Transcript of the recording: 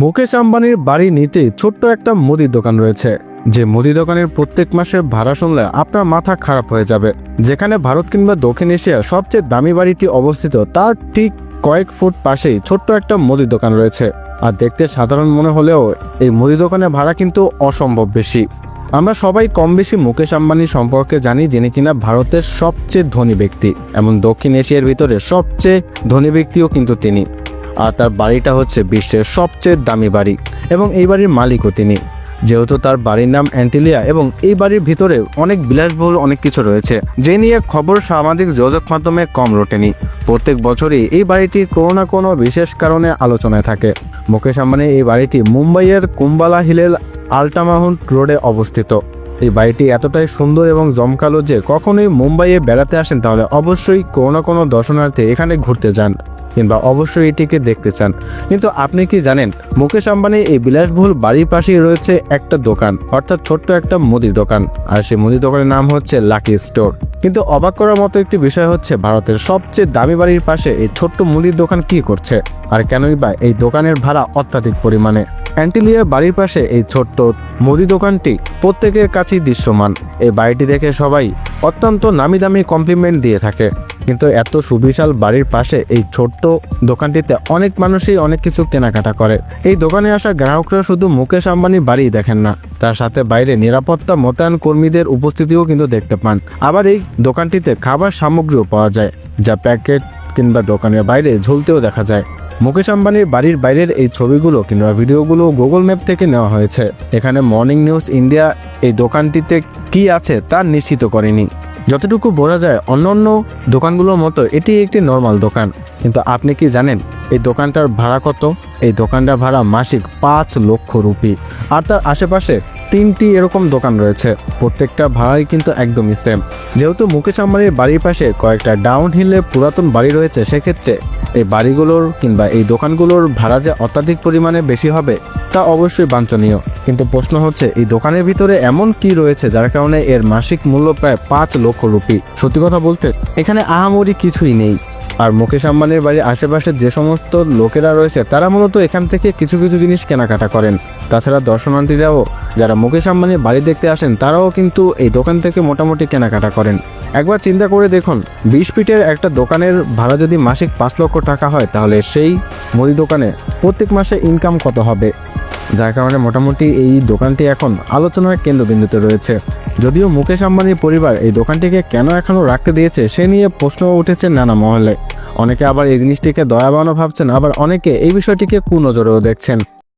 মুকেশ আম্বানির বাড়ি নিতে ছোট্ট একটা মুদির দোকান রয়েছে। যে মুদি দোকানের প্রত্যেক মাসের ভাড়া শুনলে আপনার মাথা খারাপ হয়ে যাবে। যেখানে ভারত কিংবা দক্ষিণ এশিয়ার সবচেয়ে দামি বাড়িটি অবস্থিত, তার ঠিক কয়েক ফুট পাশেই ছোট্ট একটা মুদির দোকান রয়েছে। আর দেখতে সাধারণ মনে হলেও এই মুদি দোকানের ভাড়া কিন্তু অসম্ভব বেশি। আমরা সবাই কম বেশি মুকেশ আম্বানি সম্পর্কে জানি যিনি কিনা ভারতের সবচেয়ে ধনী ব্যক্তি, এমন দক্ষিণ এশিয়ার ভিতরে সবচেয়ে ধনী ব্যক্তিও কিন্তু তিনি। আর তার বাড়িটা হচ্ছে বিশ্বের সবচেয়ে দামি বাড়ি এবং এই বাড়ির মালিকও তিনি। যেহেতু তার বাড়ির নাম অ্যান্টিলিয়া এবং এই বাড়ির ভিতরে অনেক বিলাসবহুল অনেক কিছু রয়েছে, যে নিয়ে খবর সামাজিক যোগাযোগ মাধ্যমে কম রোটেনি। প্রত্যেক বছরই এই বাড়িটি কোনো না কোনো বিশেষ কারণে আলোচনায় থাকে। মুকেশ আম্বানি এই বাড়িটি মুম্বাইয়ের কুম্বালা হিলের আল্টামাউন্ট রোডে অবস্থিত। এই বাড়িটি এতটাই সুন্দর এবং জমকালো যে কখনোই মুম্বাইয়ে বেড়াতে আসেন তাহলে অবশ্যই কোনো না কোনো দর্শনার্থী এখানে ঘুরতে যান। কিংবা অবশ্যই এটিকে দেখতে চান। কিন্তু আপনি কি জানেন, মুকেশ আম্বানি এই বিলাসবহুল বাড়ির পাশেই রয়েছে একটা দোকান, অর্থাৎ ছোট্ট একটা মুদির দোকান, আর সেই মুদির দোকানের নাম হচ্ছে লাকি স্টোর। কিন্তু অবাক করার মতো একটি বিষয় হচ্ছে, ভারতের সবচেয়ে দামি বাড়ির পাশে এই ছোট্ট মুদির দোকান কি করছে? আর কেনই বা এই দোকানের ভাড়া অত্যাধিক পরিমাণে? অ্যান্টিলিয়া বাড়ির পাশে এই ছোট্ট মুদি দোকানটি প্রত্যেকের কাছেই দৃশ্যমান। এই বাড়িটি দেখে সবাই অত্যন্ত নামি দামি কমপ্লিমেন্ট দিয়ে থাকে। কিন্তু এত সুবিশাল বাড়ির পাশে এই ছোট্ট দোকানটিতে অনেক মানুষই অনেক কিছু কেনাকাটা করে। এই দোকানে আসা গ্রাহকরা শুধু মুকেশ আম্বানির বাড়িই দেখেন না। তার সাথে বাইরে নিরাপত্তা মোতায়েন কর্মীদের উপস্থিতিও কিন্তু দেখতে পান। আবার এই দোকানটিতে খাবার সামগ্রীও পাওয়া যায়, যা প্যাকেট কিংবা দোকানের বাইরে ঝুলতেও দেখা যায়। মুকেশ আম্বানির বাড়ির বাইরের এই ছবিগুলো কিংবা ভিডিওগুলো গুগল ম্যাপ থেকে নেওয়া হয়েছে। এখানে মর্নিং নিউজ ইন্ডিয়া এই দোকানটিতে কি আছে তা নিশ্চিত করেনি। যতটুকু বোঝা যায়, অন্যান্য দোকানগুলোর মতো এটি একটি নর্মাল দোকান। কিন্তু আপনি কি জানেন, এই দোকানটার ভাড়া কত? এই দোকানটার ভাড়া মাসিক পাঁচ লক্ষ রুপি। আর তার আশেপাশে তিনটি এরকম দোকান রয়েছে। প্রত্যেকটা ভাড়াই কিন্তু একদমই সেম যেহেতু মুকেশ আম্বানির বাড়ির পাশে কয়েকটা ডাউন হিলে পুরাতন বাড়ি রয়েছে, সেক্ষেত্রে এই বাড়িগুলোর কিংবা এই দোকানগুলোর ভাড়া যে অত্যাধিক পরিমাণে বেশি হবে, তা অবশ্যই বাঞ্ছনীয়। কিন্তু প্রশ্ন হচ্ছে, এই দোকানের ভিতরে এমন কি রয়েছে যার কারণে এর মাসিক মূল্য প্রায় পাঁচ লক্ষ রুপি? সত্যি কথা বলতে, এখানে আহামরি কিছুই নেই। আর মুকেশ আম্বানির বাড়ির আশেপাশে যে সমস্ত লোকেরা রয়েছে, তারা মূলত এখান থেকে কিছু কিছু জিনিস কেনাকাটা করেন। তাছাড়া দর্শনার্থীরাও, যারা মুকেশ আম্বানির বাড়ি দেখতে আসেন, তারাও কিন্তু এই দোকান থেকে মোটামুটি কেনাকাটা করেন। একবার চিন্তা করে দেখুন, বিশ ফিটের একটা দোকানের ভাড়া যদি মাসিক পাঁচ লক্ষ টাকা হয়, তাহলে সেই মুদি দোকানে প্রত্যেক মাসে ইনকাম কত হবে? যার কারণে মোটামুটি এই দোকানটি এখন আলোচনার কেন্দ্রবিন্দুতে রয়েছে। যদিও মুকেশ আম্বানির পরিবার এই দোকানটিকে কেন এখনও রাখতে দিয়েছে সে নিয়ে প্রশ্ন উঠেছে নানা মহলে। অনেকে আবার এই জিনিসটিকে দয়াবানও ভাবছেন, আবার অনেকে এই বিষয়টিকে কুনজরেও দেখছেন।